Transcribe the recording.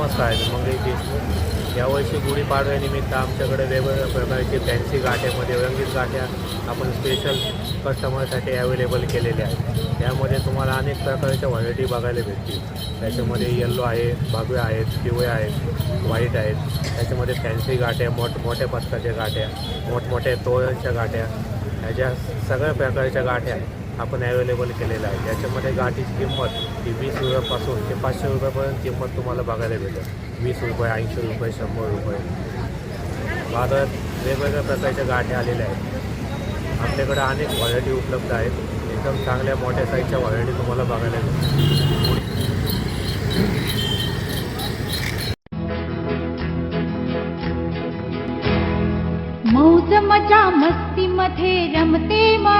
नमस्कार मी मंगेश देशमुख यावर्षी गुढीपाडव्यानिमित्त आमच्याकडे वेगवेगळ्या प्रकारची फॅन्सी गाठ्यामध्ये रंगीत गाठ्या आपण स्पेशल कस्टमरसाठी अवेलेबल केलेल्या आहेत. यामध्ये तुम्हाला अनेक प्रकारच्या व्हरायटी बघायला भेटतील. त्याच्यामध्ये येल्लो आहे भगवे आहेत पिवळे आहेत व्हाईट आहेत. त्याच्यामध्ये फॅन्सी गाठ्या मोठ मोठ्या पथकाच्या गाठ्या मोठमोठ्या तोळ्यांच्या गाठ्या ह्याच्या सगळ्या प्रकारच्या गाठ्या आहेत आपण अवेलेबल केलेलं आहे. याच्यामध्ये गाठीची किंमत ही वीस रुपयापासून ते पाचशे रुपयापर्यंत किंमत तुम्हाला बघायला भेटेल. वीस रुपये ऐंशी रुपये शंभर रुपये. बाजारात वेगवेगळ्या प्रकारच्या गाठ्या आलेल्या आहेत. आपल्याकडे अनेक व्हरायटी उपलब्ध आहेत. एकदम चांगल्या मोठ्या साईजच्या व्हरायटी तुम्हाला बघायला भेटेल. मौज मजा मस्ती मध्ये रमते मा